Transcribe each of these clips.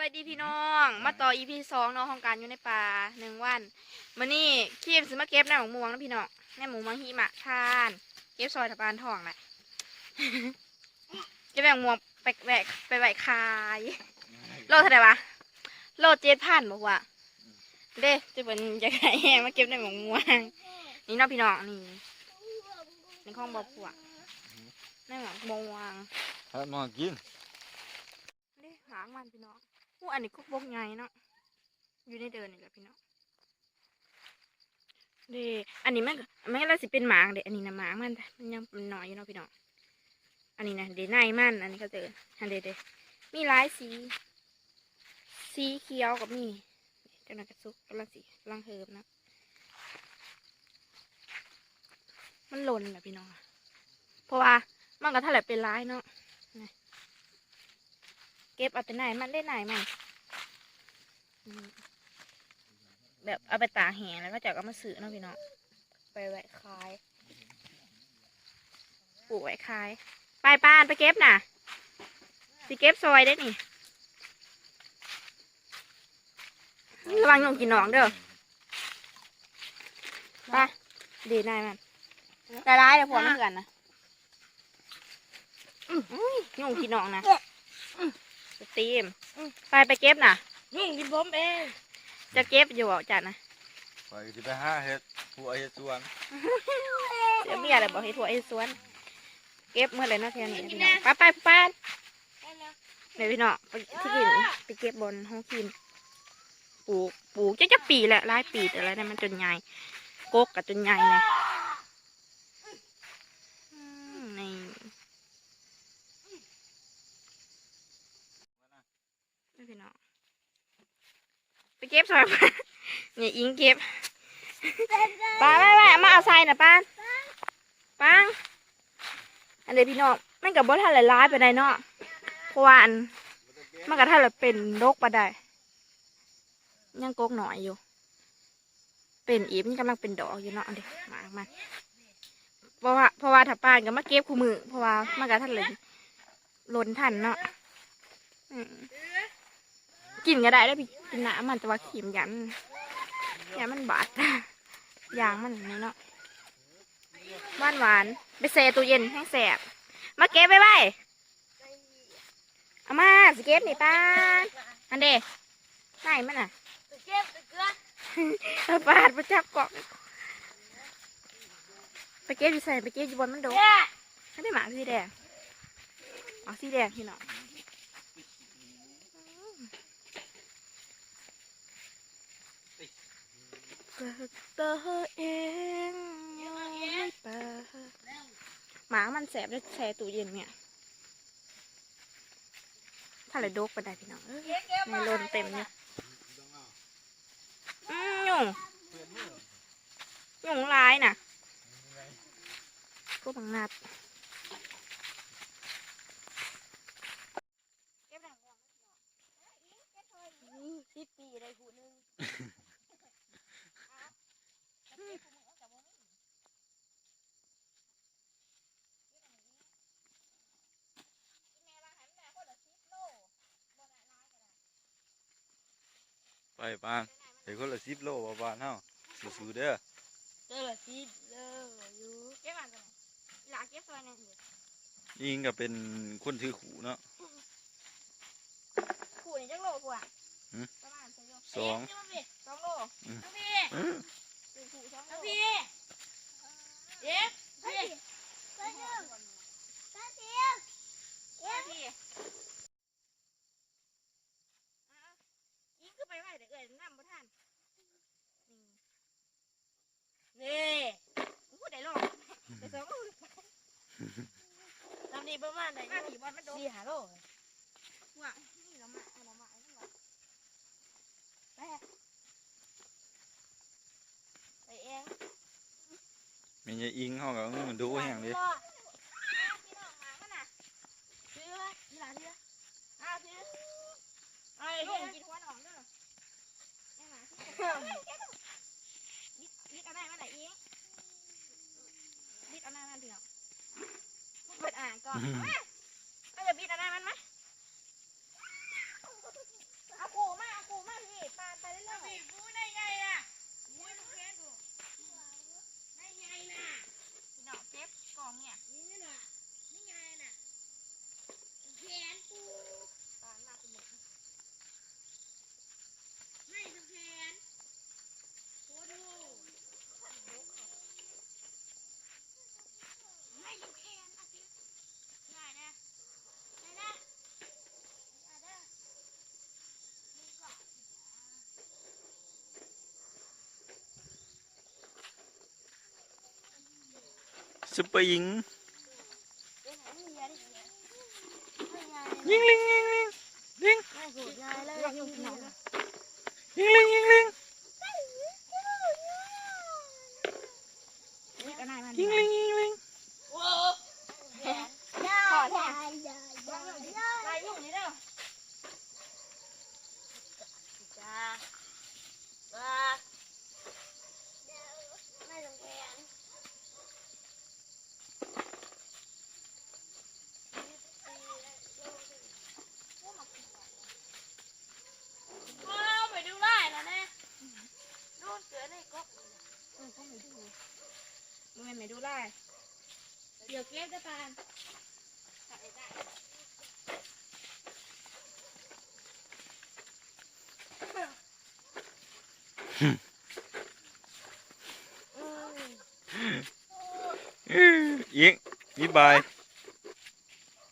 บายดีพี่น้อง มาต่อ EP สองเนาะของการอยู่ในป่าหนึ่งวันมื่อนี้คีมซื้อมาเก็บในหมองม่วงนะพี่น้องในหมูมังฮีมะทาน เก็บซอยตะปานทองแหละเก็บแบงม่วงไปแบกไปไหวขายโลเท่าไหร่วะโลเจ็ดพันบอกว่าเด้จะเป็นจะไงแห้งมาเก็บในหมองม่วงนี่เนาะพี่น้องนี่ในข้องบอกพวกในหมองม่วงถ้ามากินเด้หางมันพี่น้อง อู้อันนี้ก็บกไงเนาะอยู่ในเดินนี่แหละพี่น้องเดอันนี้มันมันก็สิเป็นหมางเดอันนี้นะหมางมันมันยังมันน้อยอยู่เนาะพี่น้องอันนี้นะเดในมันอันนี้ก็เจออันเดเดมีหลายสี สีเขียวกับมีเจ้าหน้ากระซุกกำลังสีกำลังเฮิมนะมันหล่นแหละพี่น้องเพราะว่ามันก็ถ้าแหละเป็นร้ายเนาะ ก็บเอาแต่ไหนมันได้ไหนมันอืมแบบเอาไปตากแห้งแล้วก็จะเอามาซื้อเนาะพี่น้องไปไว้ขายปลูกไว้ขายไปป้านไปเก็บน่ะสิเก็บซอยได้นี่ระวังยงกินหนองเด้อไปดีนายมันแต่ร้ายเลยพวกนั่นกันนะอุ้ยยงกินหนองนะ สตรีมไปไปเก็บน่ะนี่กินผมเอง จะเก็บอยู่อะจัดนะไปสิไปหาเห็ดผู้เห็ดสวนเดี๋ยวเมียอะไรบอกให้ถั่วให้สวน เก็บเมื่อไรเนาะเทียนี่นะพี่น้องไปไปไปเดี๋ยวพี่น้องไปที่กินไปเก็บบนห้องกินปลูกปลูกจะจะปีแหละหลายปีแต่ละเนี่ยมันจนใหญ่กกกับจนใหญ่เลยอืมนี่นี่พี่น้อง ไปเก็บซอยไปเนี่ยอิงเก็บป้าไม่ไม่มาเอาใส่นะป้าปังอันเดียวพี่น้องแม่งกับบ่ทันหลายร้ายไปได้เนาะเพราะว่าอันมันกับท่านละเป็นโรคปะได้ยังกกหน่อยอยู่ เป็นอีฟนี่กำลังเป็นดอกอยู่เนาะอันเดียวมามาเพราะว่าเพราะว่าถ้าป้านก็มาเก็บคู่มือเพราะว่ามันกับท่านเลยล้นทันเนาะอืม กินก็ได้ได้อพี่กินน้ำมันแต่ว่าขีมยันยันมันบาดยางมันนี่เนาะหวานหวานๆไปเซตู้เย็นให้แสบมาเก็บไว้ไว้เอามาสิเก็บนี่ป้าอันเดไหนมันอะเก็บเกลือเอาปาดมาจับเกาะไปเก็บอยู่ใส่ไปเก็บอยู่บนมันโดนเนี่ยไม่ได้หมาสีแดงเอาสีแดงพี่น้อง กตัวเองยังไม่ปาหมามันแสบแล้วแช่ตู้เย็นเนี่ย ถ้าเลยโดกไปได้พี่น้องเอ้ยในโลนเต็มเนี่ยอืมหยุ่งหยุ่งร้ายน่ะก็บังนัดสิบปีได้หูนึง ไปปานเห็ดคนละสิบโลประมาณเฮาสู้ๆเด้อเจอละทีเด้ออยู่เก็บมาตัวไหนหลาเก็บซอยหนึงเดี๋ยวยิงก็เป็นคนถือขู่เนาะขู่นี่จักโลกว่าหืมประมาณสองโลสองสองโลพี่อื้อสี่ขู่สองโลพี่เด็กพี่ พี่ยิงขึ้นไปไว้เดี๋ยวเอ่ยน้ำบ่ทันนี่นี่อู้ได้โลได้สองโลทำดีประมาณไหนมาผีบอลมันโดนสี่หาโลว่ะนี่เรามาเอาเรามาเอาเรามาไปไปเองแม่ยายอิงเฮาก็มันดูแห้งดิพี่น้องหมามันน่ะ ซื้อไว้ยี่หลานซื้อ อ้าวซื้อ ไอ้ ลู ลู ก ก กินหัวหนองเด้อแม่หมาที่ลิดลิดเอาหน้ามาไหนเองลิดเอาหน้ามันเถอะเปิดอ่างก่อนเอามาเอาจะบิดเอาหน้ามันไหม ซุปเปอร์หญิง เดี๋ยวไหนมียาดิไม่ยา ยิงลิงยิงลิงลิง ไม่สูดยาเลยยิงหนัก ยิงลิงยิงลิง นี่ก็นายมัน ยิงลิงยิงลิง โอ้ยา ขอแทน ลายยุ่งนี่เด้อจ้าบ้าไม่ต้องแขนไปดูไล่นะเนี่ยนู่นเกิดในก๊อก มึงไม่ ไม่ดูได้เดี๋ยวเก็บได้ปานอื้อยิงยิงบาย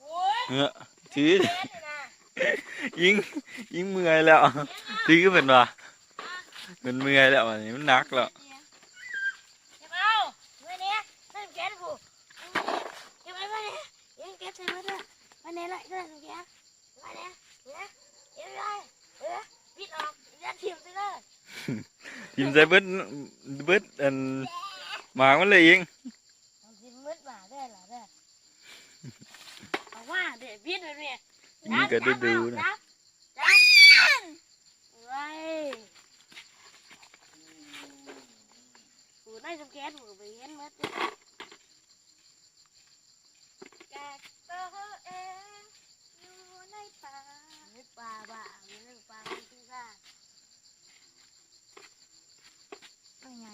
โอ้ยเงอะถือเล่นนะยิงยิงเมื่อยแล้วถือเป็นว่ามันเมื่อยแล้วอันนี้มันหนักแล้ว เก็บเอาเมื่อนี้นั่นแกนกูเก็บไว้เมื่อนี้ยังเก็บใส่มือด้วยวันนี้ละนั่นแกนวันนี้เนี่ยเก็บไว้เออปิดออกยัดถิ่มไปเลย ที มใส่เบิดเบิดอันหมากมันเลยยิงมันสิมืดมาได้หรอเด้อเอาว่าเดี๋ยวปิดเลยเนี่ยยิงก็ดูดูๆนะจับจับไว้กูได้สแกนกูไปเห็นมืดเลยแกตัวเองอยู่ในป่าในป่าบ้าอยู่ในป่าไม่ทิ้งข้า เอาไง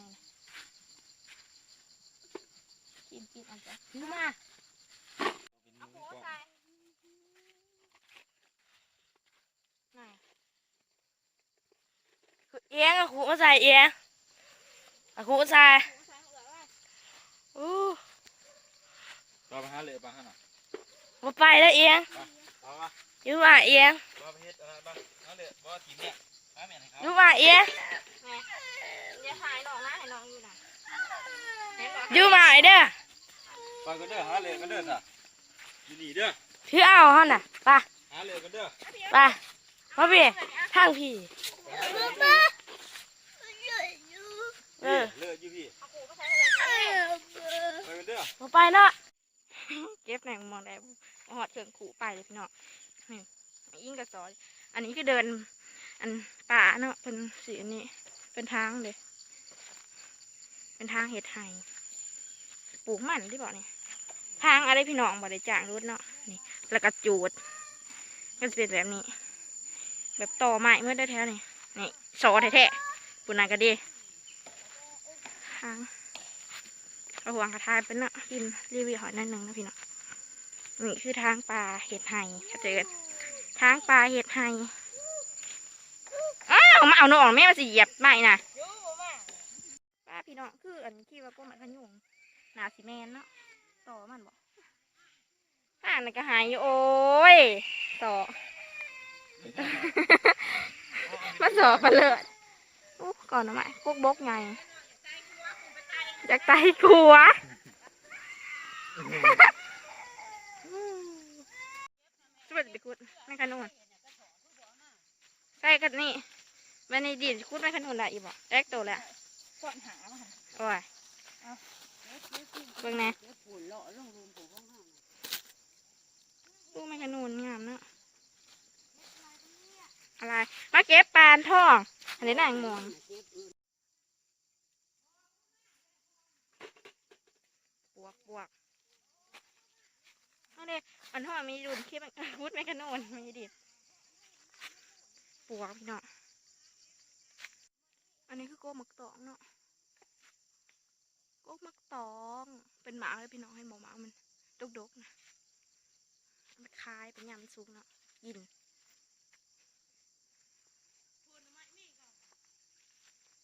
กินกินอันจ้ะ ถือมา นาย เอียงอะครูมาใส่เอียงอะครูมาใส่อู้เราไปหาเลยบ้างฮะน่ะมาไปแล้วเอียงเอามาอยู่มาเอียงเราไปเฮ็ดอะไรบ้างหาเลยบ่ทีมเนี่ยหาแม่นให้เขาอยู่มาเอียงเดี๋ยวถ่ายน้องนะให้น้องอยู่นะเห็นบ่อยู่มาไอ้เด้อไปกันเด้อหาเลยกันเด้อจ้ะอยู่นี่เด้อถือเอาเฮาน่ะไปหาเลยกันเด้อไปมาพี่ทางพี่ เออเลิกอยู่พี่ไปกันเด้อมาไปเนาะเก็บแหน่งมองได้หอดเครื่องขู่ไปเลยพี่น้องนี่ยิ่งกระสอย อันนี้คือเดิน อันป่าเนาะเป็นสีอันนี้ เป็นทางเลย เป็นทางเห็ดไห่ปลูกมันที่บอกนี่ทางอะไรพี่น้องบ่ได้จ้างรถเนาะนี่ แล้วก็จูด ก็จะเป็นแบบนี้ แบบต่อไม้เมื่อได้แถวนี่นี่โซแท้ๆปุ่นนายก็ดี ทางเอาห่วงกระทายเป็นเนาะกินรีวิวหอยนั่นหนึ่งนะพี่เน้องนี่คือทางป่าเห็ดไห่เขาเจอทางป่าเห็ดไห่อ้าวมาเอาหนองแม่มาสิเหยียบไม่นะป้าพี่เน้องคืออันที่ว่าพวกมันขยุงหนาสีแมนเนาะต่อมันบอกห่างนั่นก็หายโอ้ยต่อมาสอบไปเลยอู้ก่อนนะแม่พวกบกไง อยากตายกลัวสวัสดีคุณแม่ขนุนใส่กันนี่วันนี้ดีดคุณแม่ขนุนได้อีบอกแรกโตแล้วก่อนหามาโอ้ยเบิ่งแหน่ลูกแม่ขนุนงามเนาะอะไรมาเก็บปานทองอันนี้นางมองบ วกบวกเอาเด็อันทอมีดุนคิดมันพูดแม่ขนุนมีดิบวกพี่เนาะอันนี้คือโกมักตองเนาะกกมักตอง เป็นหมาเลยพี่น้องให้หมอหมามันดกๆนะมันคายเป็นยำมันสุกเนาะกิน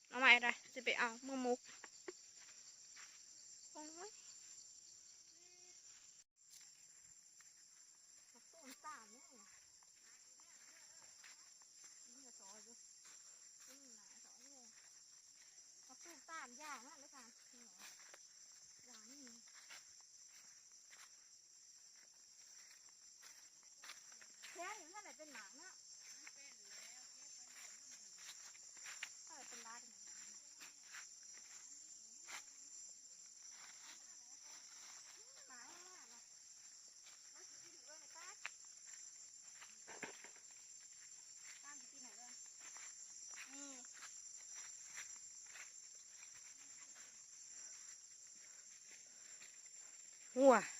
เอาใหม่อะไรจะไปเอามือมุก Ouah.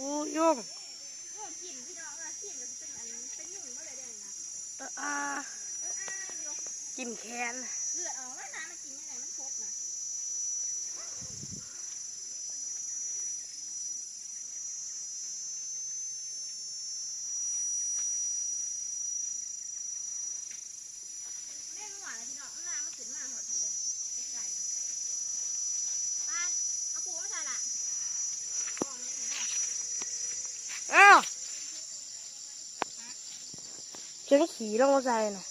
อมรังท่านเพลงอยู่พี่น้องอู้ยุ่งเอออากินแคน เลือดออกแล้วนะมันกินยังไงมันครบนะ เล่นหวานเลยพี่น้องน้ำมันขึ้นมาหมดเลยไก่ป้านเอาปูมาใส่ละ อ้าวฉัน ขี่ลงมาใส่น่ะ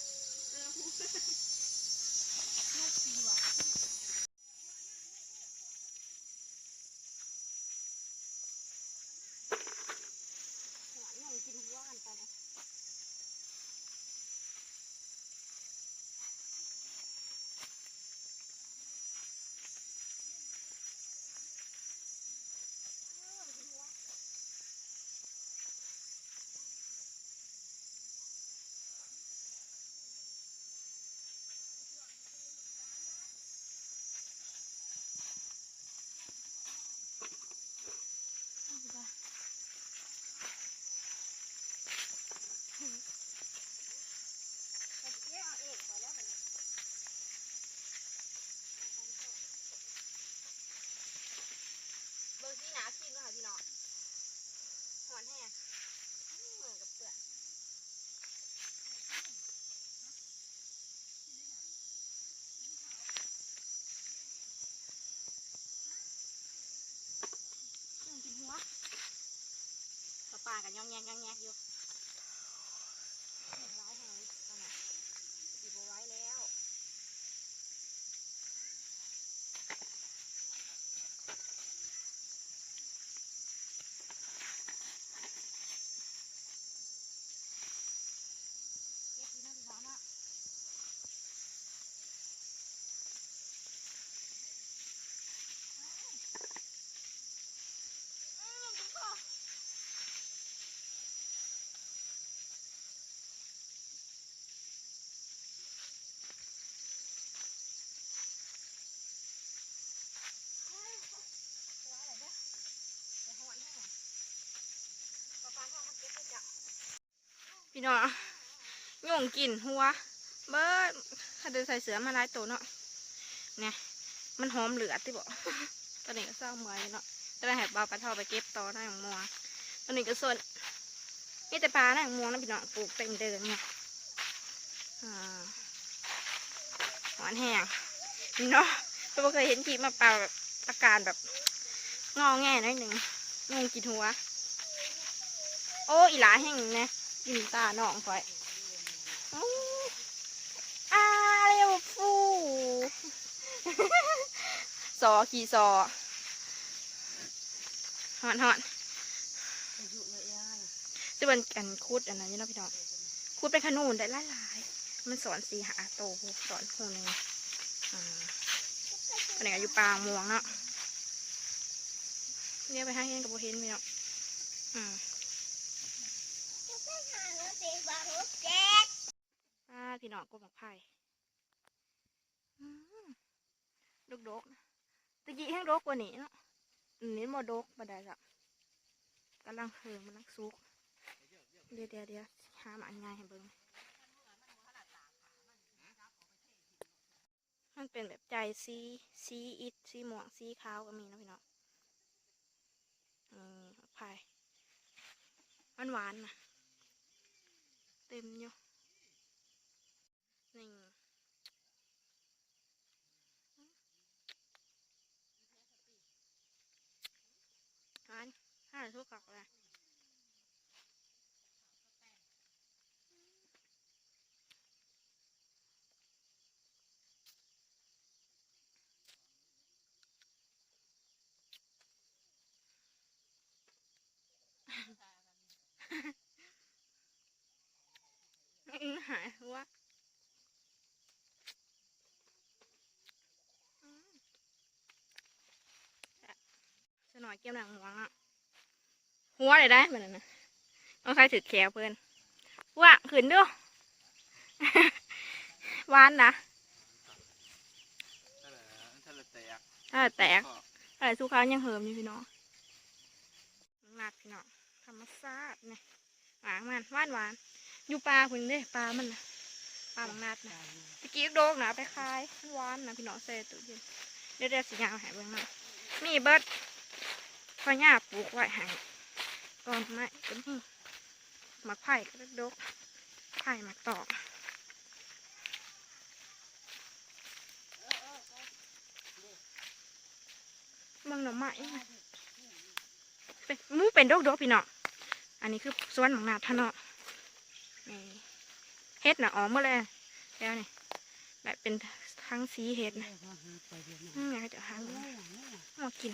เบอร์ซี่หนากินด้วยค่ะพี่น้องหอนแห้งเหมือนกับเปลือกอืมกินหัวปลาปลากันย่องแงงย่องแงกอยู่ร้ายแหงตอนนั้นหยิบเอาไว้แล้ว เก็บดีนะพี่น้องนะอืมคุณพ่อว้ายว้ายอะไรเด้อเดี๋ยวหอนให้หน่อยปลาปลาทอดมาเก็บไปจ้ะ พี่น้องยุ่งกินหัว เบิดถ้าเดินใส่เสือมาหลายตัวเนาะเนี่ยมันหอมเหลือที่บอกตอนนี้ก็เศร้าเมื่อยเนาะตอนนี้แหบเบาปลาทอไปเก็บต่อได้ของมัวตอนนี้ก็ส่วนนี่แต่ปลาได้ของมัวนะพี่น้องปลูกเต็มเดินเนี่ยอ่าหวานแห้งนี่เนาะเราเคยเห็นคลิปมาปลาแบบอาการแบบงอแง่น่อยหนึ่งงงกินหัว โอ้อีหลาแห้งเนี่ย กินตาน้องคอยอู้อาเร็วฟูซอขี่ซอหอนหอนจะเป็นกันคูดอันนั้นนี่เนาะพี่น้องคูดเป็นขนูนได้หลายหลายๆมันสอนสีหาโตสอนคนหนึ่งอันนี้อยู่ปางม่วงเนาะเนี่ยไปห้างเห็นกับโบเห็นพี่น้องอืม พี่น้องก็บอกไผ่ดกดกนะตะกี้แห้งดกกว่านี้เนาะอันนี้โมดกมาได้ละกำลังเฮิงมันลังซุก เดี๋ยวเดี๋ยวเดี๋ยวหาหมาง่ายให้เบิ่งมันเป็นแบบใจสีสีอิดสีหมวงสีขาวก็มีเนาะพี่น้องอืมไผ่มันหวานนะ เต็มอยู่นี่อันห้าทุกกอกเลย น่อยเกี่ยวหนังหัวอะหัวเลยได้เหมือนนั้นนะต้องใช้ถือแขวเพิ่นว่าขึ้นดูหวานนะถ้าละแตกถ้าแตกอะไรสู้เขายังเหิมอยู่พี่น้องหนักพี่น้องธรรมชาติเนี่ยหวานมันหวานหวานอยู่ปลาคุณเด้ปลามันนะปลาบางนาดนะตะกี้โดกนะเอาไปคายมันหวานนะพี่น้องเซ่ตู้เย็นเดี๋ยวเดี๋ยวสิยาวใหายเบิ่งหน่อยมีเบิด พอหญ้าปลูกไว้ใหายก่อนไม้ก็มีหมักไผ่ก็ดกไผ่หมักตอกมืองหน่อไม้เป็นมูเป็นดกดกพี่น้องอันนี้คือสวนหมักนาท่านเนาะนี่เฮ็ดนะอ๋อเมหมดเลยแล้วนี่แบบเป็นทั้งสีเฮ็ดนะอืมอยากจะหามากิน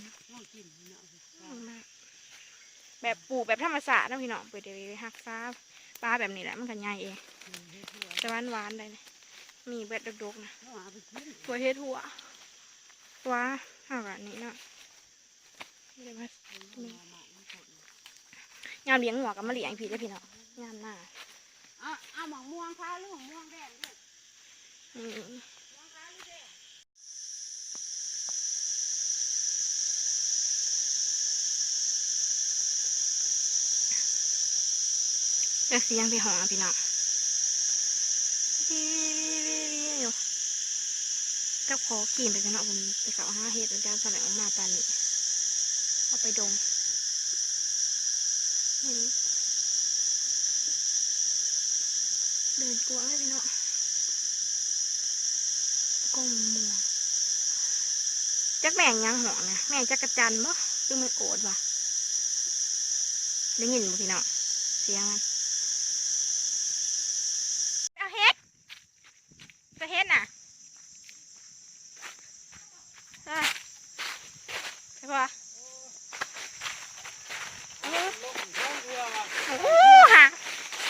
มาแบบปลูกแบบธรรมศาสตร์นะพี่น้องเปิดเดี๋ยวไปหักซาปลาแบบนี้แหละมันกันใหญ่เองจะหวานหวานๆเลยมีเบ็ดดกๆนะหัวเฮ็ดหัวหัวห่าแบบนี้เนาะไม่ได้มายามเลี้ยงหัวกับมาเลี้ยงพี่ได้พี่น้องยามหน้าอะเอาหมองม่วงค่ะลูกม่วงแดงด้วย เลือกเสียงพี่หองพี่น้องอยู่เจ้าขอขี่ไปกันเนาะผมไปเขาห้าเฮ็ดเป็นการแสดงออกมาปานนี้เอาไปดมเดินกวางเลยพี่น้องก้มมัวจักแม่งยังหองนะแม่จักกระจันบ่คือมันโอดว่ะได้ยินบ่พี่น้องเสียงมัน เอาเฮ็ดจะเฮ็ดน่ะเออใช่ปะโอ้โหหา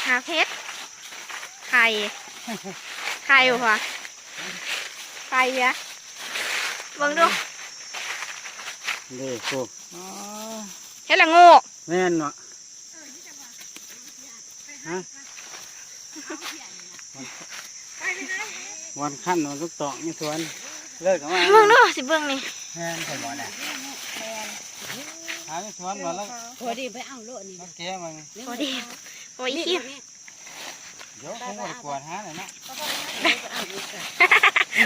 หาเพชรไข่ ไข่ปะไข่อะเบิ่งดูเด้โอ้เฮ็ดละโงูแม่นเนาะฮะวันขั้นวันลูกตอกนี่สวนเลิกกันมาเบิ่งดูสิเบิ่งนี่แม่นใช่บ่เนี่ยหาในสวนวันแล้วพอดีไปเอาโลนี่แล้วแกมันพอดีพออีคิม เดี๋ยวผมไปกวาดหาหน่อยนะ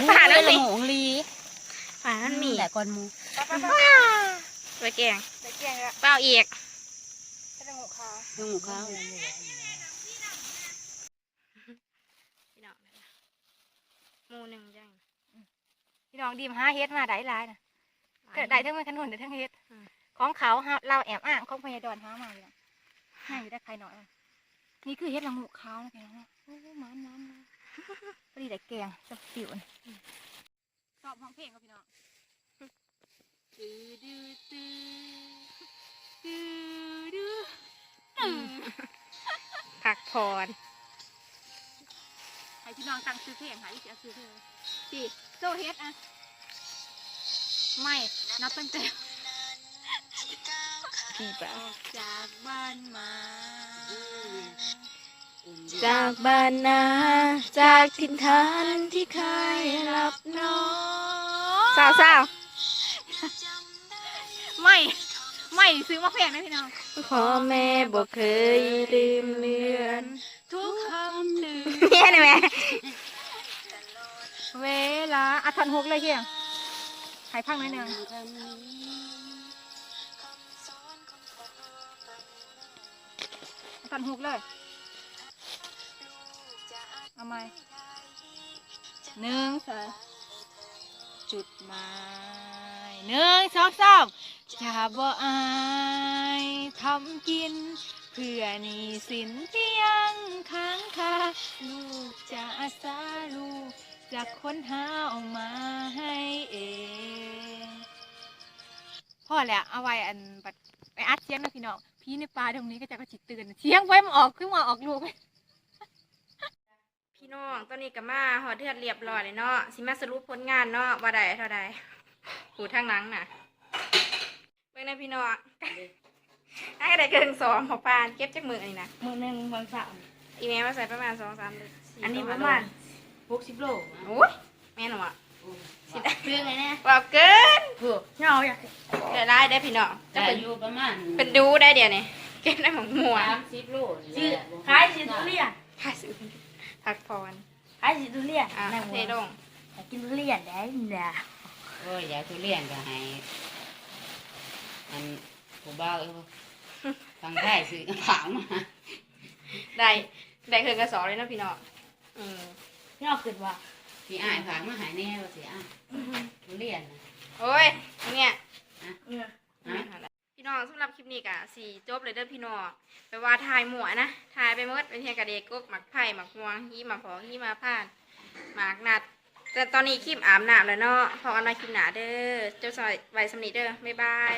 ผ่านแล้วสิหงลีผ่านมันมีแต่ก่อนมูไปแกงเปล่าอีกยังหมูข้าวพี่น้องนั่นน่ะหมูหนึ่งย่างพี่น้องดีมหาเฮ็ดมาได้หลายนะเกิดได้ทั้งมันขนุนได้ทั้งเฮ็ดอืมของเขาเฮาเราแอบอ้างของพญาดอนหามาอยู่นะให้อยู่ได้ใครหน่อยอะ นี่คือเฮ็ดละงูขาวนะพี่น้องนะโอ้ยมันมันมันพอดีได้แกงสับสิวนะชอบห้องเพลงกับพี่น้องตื้อดื้อตื้อตื้อดื้อตื้อผักพรให้พี่น้องตั้งซื้อเพลงหาที่จะซื้อเพลงพี่โซเฮ็ดอะไม่นับตั้งแต่พี่ปะออกจากบ้านมา จากบ้านนาจากถิ่นฐานที่เคยรับน้องสาวสาวไม่ไม่ซื้อมาแพงนะพี่น้องพ่อแม่บอกเคยลืมเลือน ทุกคำลืมเฮียนี่แม่เวลาอัดทันหกเลยเฮียงหายพังหน่อยหนึ่งอัดทันหกเลย เอาไหมหนึ่งสองจุดหมายหนึ่งสองสามจะบ่อายทำกิน เพื่อหนีสินที่ยังค้างคาลูกจะอาสาลูกจะค้นหาออกมาให้เองพ่อแหละเอาไว้อันบัดไปอัดเสียงนะพี่น้องพี่ในป่าตรงนี้ก็จะกระจิตตื่นเสียงไว้มันออกขึ้นมาออกลูกพี่ น้องตอนนี้ก็มาหอดเทือดเรียบร้อยเลยเนาะสิมาสรุปผลงานเนาะว่าใดเท่าใดหูทางหลังน่ะไปเป็นไงพี่น้องให้ได้เกินสองของปานเก็บจากมืออันนี้นะมือหนึ่งวันเสาร์อีเมลมาใส่ประมาณสองสามเดือนสี่อันนี้โลประมาณหกสิบโลโอ้ยแม่หนูอะเพื่อไงเนี่ยว่าเกินเพื่อเงาอยากได้ได้ได้พี่น้องจะจะเป็นอยู่ประมาณเป็นดูได้เดี๋ยวนี้เก็บได้หมกหมวสามสิบโลนี่ชื่อแหละขายสิทุเรียนค่าซื้อ พักพรขายสิทุเรียนอะในหัเทวลงอยากกินทุเรียนได้เนี่ย โอ้ยอยากทุเรียนก็ให้อันผู้บ่าวเอ้ยทางไทยซื้อกระถางมาได้ได้คือกระสอบเลยเนาะพี่น้องอืมนี่เอาขึ้นว่าพี่อ้ายฝากมาใหายแน่ว่าสิอ้ายทุเรียนน่ะโอ้ยเนี่ย เนี่ย ฮะ พี่น้องสำหรับคลิปนี้กะสี่จบเลยเด้อพี่น้องไปว่าทายหมวนะทายไปหมดเป็นเทียกระเดกกกหมักไผ่หมักงวงฮีหมักผอฮีมาผ่านหมากนัด แต่ตอนนี้คลิปอาบน้ำแล้วเนาะพอกันมาคลิปหนาเด้อเจ้าซอยไว้สมนีเด้อบ๊ายบาย